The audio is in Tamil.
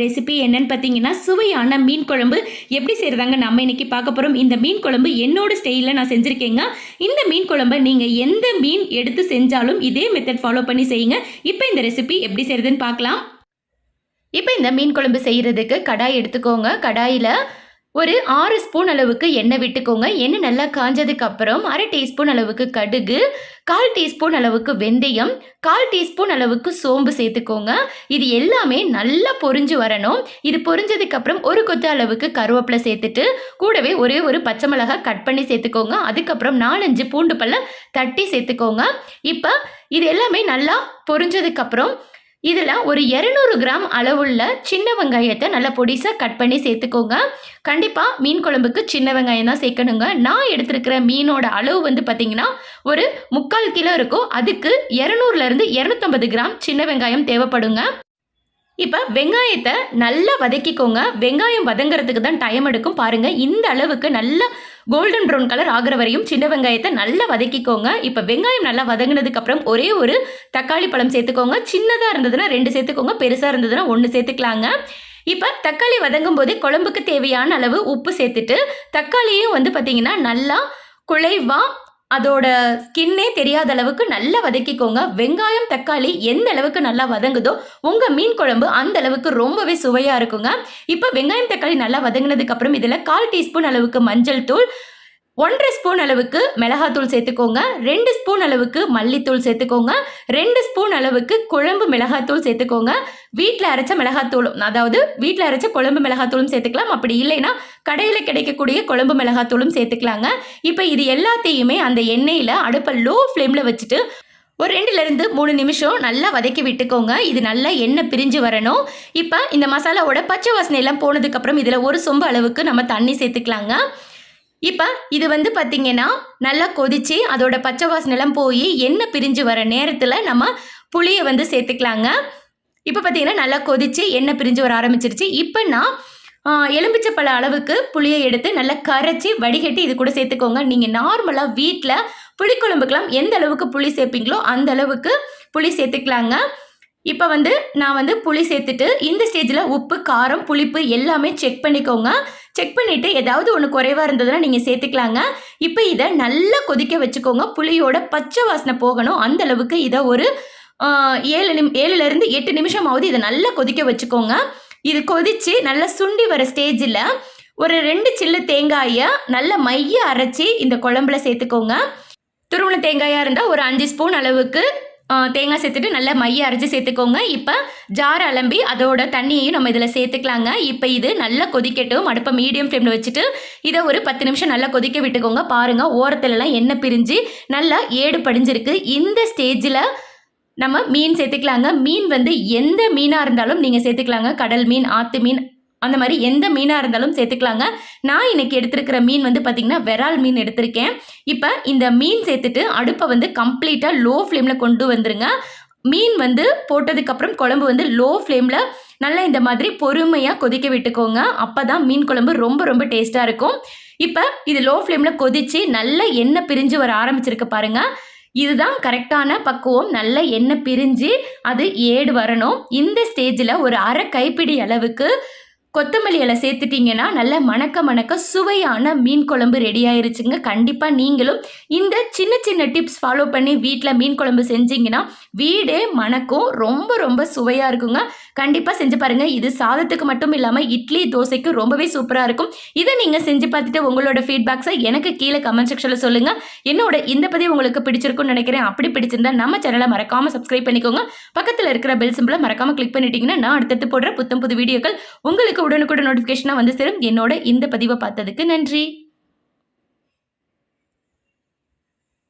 ரெசிபி என்னன்னு பார்த்தீங்கன்னா சுவையான மீன் குழம்பு. எப்படி செய்கிறதாங்க நம்ம இன்னைக்கு பார்க்க போகிறோம் இந்த மீன் குழம்பு என்னோட ஸ்டைலில் நான் செஞ்சுருக்கேங்க. இந்த மீன் குழம்பை நீங்கள் எந்த மீன் எடுத்து செஞ்சாலும் இதே மெத்தட் ஃபாலோ பண்ணி செய்யுங்க. இப்போ இந்த ரெசிபி எப்படி செய்கிறதுன்னு பார்க்கலாம். இப்போ இந்த மீன் குழம்பு செய்கிறதுக்கு கடாய் எடுத்துக்கோங்க. கடாயில் ஒரு ஆறு ஸ்பூன் அளவுக்கு எண்ணெய் விட்டுக்கோங்க. எண்ணெய் நல்லா காஞ்சதுக்கு அப்புறம் அரை டீஸ்பூன் அளவுக்கு கடுகு கால் டீஸ்பூன் அளவுக்கு வெந்தயம் கால் டீஸ்பூன் அளவுக்கு சோம்பு சேர்த்துக்கோங்க. இது எல்லாமே நல்லா பொரிஞ்சு வரணும். இது பொரிஞ்சதுக்கு அப்புறம் ஒரு கொத்து அளவுக்கு கருவேப்பிலை சேர்த்துட்டு கூடவே ஒரே ஒரு பச்சை மிளகாய் கட் பண்ணி சேர்த்துக்கோங்க. அதுக்கப்புறம் நாலஞ்சு பூண்டு பல்ல தட்டி சேர்த்துக்கோங்க. இப்போ இது எல்லாமே நல்லா பொரிஞ்சதுக்கப்புறம் இதில் ஒரு இரநூறு கிராம் அளவுள்ள சின்ன வெங்காயத்தை நல்லா பொடிசாக கட் பண்ணி சேர்த்துக்கோங்க. கண்டிப்பாக மீன் குழம்புக்கு சின்ன வெங்காயம் தான் சேர்க்கணுங்க. நான் எடுத்திருக்கிற மீனோட அளவு வந்து பார்த்திங்கன்னா ஒரு முக்கால் கிலோ இருக்கும். அதுக்கு இரநூறுலேருந்து இரநூத்தம்பது கிராம் சின்ன வெங்காயம் தேவைப்படுங்க. இப்போ வெங்காயத்தை நல்லா வதக்கிக்கோங்க. வெங்காயம் வதங்குறதுக்கு தான் டைம் எடுக்கும். பாருங்கள் இந்த அளவுக்கு நல்லா கோல்டன் ப்ரௌன் கலர் ஆகிற வரையும் சின்ன வெங்காயத்தை நல்லா வதக்கிக்கோங்க. இப்போ வெங்காயம் நல்லா வதங்கினதுக்கப்புறம் ஒரே ஒரு தக்காளி பழம் சேர்த்துக்கோங்க. சின்னதாக இருந்ததுன்னா ரெண்டு சேர்த்துக்கோங்க. பெருசாக இருந்ததுன்னா ஒன்று சேர்த்துக்கலாங்க. இப்போ தக்காளி வதங்கும் போதே குழம்புக்கு தேவையான அளவு உப்பு சேர்த்துட்டு தக்காளியும் வந்து பார்த்திங்கன்னா நல்லா குழைவாக அதோட ஸ்கின்னே தெரியாத அளவுக்கு நல்லா வதக்கிக்கோங்க. வெங்காயம் தக்காளி எந்த அளவுக்கு நல்லா வதங்குதோ உங்கள் மீன் குழம்பு அந்த அளவுக்கு ரொம்பவே சுவையாக இருக்குங்க. இப்போ வெங்காயம் தக்காளி நல்லா வதங்கினதுக்கு அப்புறம் இதில் கால் டீஸ்பூன் அளவுக்கு மஞ்சள் தூள் ஒன்றரை ஸ்பூன் அளவுக்கு மிளகாத்தூள் சேர்த்துக்கோங்க. ரெண்டு ஸ்பூன் அளவுக்கு மல்லித்தூள் சேர்த்துக்கோங்க. ரெண்டு ஸ்பூன் அளவுக்கு குழம்பு மிளகாத்தூள் சேர்த்துக்கோங்க. வீட்டில் அரைச்ச மிளகாத்தூளும் அதாவது வீட்டில் அரைச்ச குழம்பு மிளகாத்தூளும் சேர்த்துக்கலாம். அப்படி இல்லைன்னா கடையில் கிடைக்கக்கூடிய குழம்பு மிளகாத்தூளும் சேர்த்துக்கலாங்க. இப்போ இது எல்லாத்தையுமே அந்த எண்ணெயில் அடுப்பை லோ ஃப்ளேமில் வச்சுட்டு ஒரு ரெண்டுலேருந்து மூணு நிமிஷம் நல்லா வதக்கி விட்டுக்கோங்க. இது நல்லா எண்ணெய் பிரிஞ்சு வரணும். இப்போ இந்த மசாலாவோட பச்சை வாசனை எல்லாம் போனதுக்கப்புறம் இதில் ஒரு சொம்பு அளவுக்கு நம்ம தண்ணி சேர்த்துக்கலாங்க. இப்போ இது வந்து பார்த்திங்கன்னா நல்லா கொதித்து அதோட பச்சை வாசனைலாம் போய் எண்ணெய் பிரிஞ்சு வர நேரத்தில் நம்ம புளியை வந்து சேர்த்துக்கலாங்க. இப்போ பார்த்தீங்கன்னா நல்லா கொதித்து எண்ணெய் பிரிஞ்சு வர ஆரம்பிச்சிருச்சு. இப்போ நான் எலும்பிச்சப்பழ அளவுக்கு புளியை எடுத்து நல்லா கரைச்சி வடிகட்டி இது கூட சேர்த்துக்கோங்க. நீங்கள் நார்மலாக வீட்டில் புளிக்குழம்புக்கெலாம் எந்த அளவுக்கு புளி சேர்ப்பீங்களோ அந்த அளவுக்கு புளி சேர்த்துக்கலாங்க. இப்போ வந்து நான் வந்து புளி சேர்த்துட்டு இந்த ஸ்டேஜில் உப்பு காரம் புளிப்பு எல்லாமே செக் பண்ணிக்கோங்க. செக் பண்ணிவிட்டு ஏதாவது ஒன்று குறைவாக இருந்ததுன்னா நீங்கள் சேர்த்துக்கலாங்க. இப்போ இதை நல்லா கொதிக்க வச்சுக்கோங்க. புளியோட பச்சை வாசனை போகணும். அந்த அளவுக்கு இதை ஒரு ஏழு நிம் ஏழுலேருந்து எட்டு நிமிஷமாவது இதை நல்லா கொதிக்க வச்சுக்கோங்க. இது கொதித்து நல்லா சுண்டி வர ஸ்டேஜில் ஒரு ரெண்டு சில்லு தேங்காயை நல்லா மைய அரைச்சி இந்த குழம்புல சேர்த்துக்கோங்க. துருவண தேங்காயாக இருந்தால் ஒரு அஞ்சு ஸ்பூன் அளவுக்கு தேங்காய் சேர்த்துட்டு நல்லா மைய அரைச்சி சேர்த்துக்கோங்க. இப்போ ஜார் அலம்பி அதோட தண்ணியையும் நம்ம இதில் சேர்த்துக்கலாங்க. இப்போ இது நல்லா கொதிக்கட்டும். அடுப்பை மீடியம் ஃப்ளேமில் வச்சுட்டு இதை ஒரு பத்து நிமிஷம் நல்லா கொதிக்க விட்டுக்கோங்க. பாருங்கள் ஓரத்துலலாம் எண்ணெய் பிரிஞ்சு நல்லா ஏடு படிஞ்சிருக்கு. இந்த ஸ்டேஜில் நம்ம மீன் சேர்த்துக்கலாங்க. மீன் வந்து எந்த மீனாக இருந்தாலும் நீங்கள் சேர்த்துக்கலாங்க. கடல் மீன் ஆற்று மீன் அந்த மாதிரி எந்த மீனாக இருந்தாலும் சேர்த்துக்கலாங்க. நான் இன்றைக்கி எடுத்துருக்கிற மீன் வந்து பார்த்திங்கன்னா விரால் மீன் எடுத்திருக்கேன். இப்போ இந்த மீன் சேர்த்துட்டு அடுப்பை வந்து கம்ப்ளீட்டாக லோ ஃப்ளேமில் கொண்டு வந்துருங்க. மீன் வந்து போட்டதுக்கப்புறம் குழம்பு வந்து லோ ஃப்ளேமில் நல்லா இந்த மாதிரி பொறுமையாக கொதிக்க விட்டுக்கோங்க. அப்போ தான் மீன் குழம்பு ரொம்ப ரொம்ப டேஸ்ட்டாக இருக்கும். இப்போ இது லோ ஃப்ளேமில் கொதித்து நல்ல எண்ணெய் பிரிஞ்சு வர ஆரம்பிச்சிருக்கு பாருங்கள் இதுதான் கரெக்டான பக்குவம். நல்ல எண்ணெய் பிரிஞ்சு அது ஏடு வரணும். இந்த ஸ்டேஜில் ஒரு அரை கைப்பிடி அளவுக்கு கொத்தமல்லி இலை சேர்த்துட்டிங்கன்னா நல்ல மணக்க மணக்க சுவையான மீன் குழம்பு ரெடி ஆயிருச்சுங்க. கண்டிப்பாக நீங்களும் இந்த சின்ன சின்ன டிப்ஸ் ஃபாலோ பண்ணி வீட்டில் மீன் குழம்பு செஞ்சிங்கன்னா வீடே மணக்கும். ரொம்ப ரொம்ப சுவையாக இருக்குங்க. கண்டிப்பாக செஞ்சு பாருங்கள் இது சாதத்துக்கு மட்டும் இல்லாமல் இட்லி தோசைக்கு ரொம்பவே சூப்பராக இருக்கும். இதை நீங்கள் செஞ்சு பார்த்துட்டு உங்களோட ஃபீட்பேக்ஸை எனக்கு கீழே கமெண்ட் செக்ஷனில் சொல்லுங்கள் என்னோட இந்த பதிவு உங்களுக்கு பிடிச்சிருக்கும்னு நினைக்கிறேன். அப்படி பிடிச்சிருந்தா நம்ம சேனலை மறக்காமல் சப்ஸ்கிரைப் பண்ணிக்கோங்க. பக்கத்தில் இருக்கிற பெல் சிம்பிளை மறக்காமல் கிளிக் பண்ணிட்டீங்கன்னா நான் அடுத்தடுத்து போடுற புத்தம் புது வீடியோக்கள் உங்களுக்கு உங்களுக்கு உடனுக்குடன் நோட்டிஃபிகேஷனாக வந்து சேரும். என்னோட இந்த பதிவை பார்த்ததுக்கு நன்றி.